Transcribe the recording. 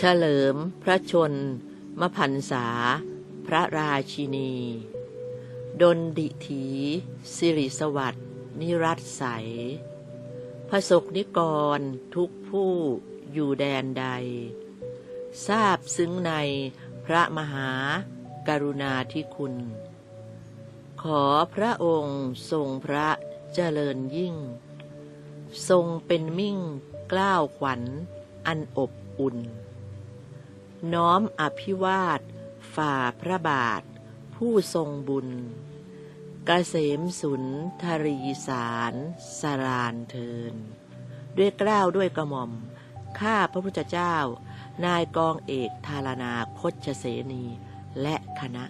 เฉลิม พระชน มพันษา พระราชินี ดนดิถี สิริสวัสดิ์นิรัตใสยพระสกนิกรทุกผู้อยู่แดนใด ทราบซึ้งในพระมหากรุณาธิคุณ ขอพระองค์ทรงพระเจริญยิ่ง ทรงเป็นมิ่งกล้าวขวัญอันอบอุ่น น้อมอภิวาท ฝ่าพระบาท ผู้ทรงบุญกเกษมสุนทรีสารสารานเทิน ด้วยเกล้าวด้วยกระหม่อม ข้าพระพุทธเจ้า นายกองเอกธารนาคตเสนี และคณะ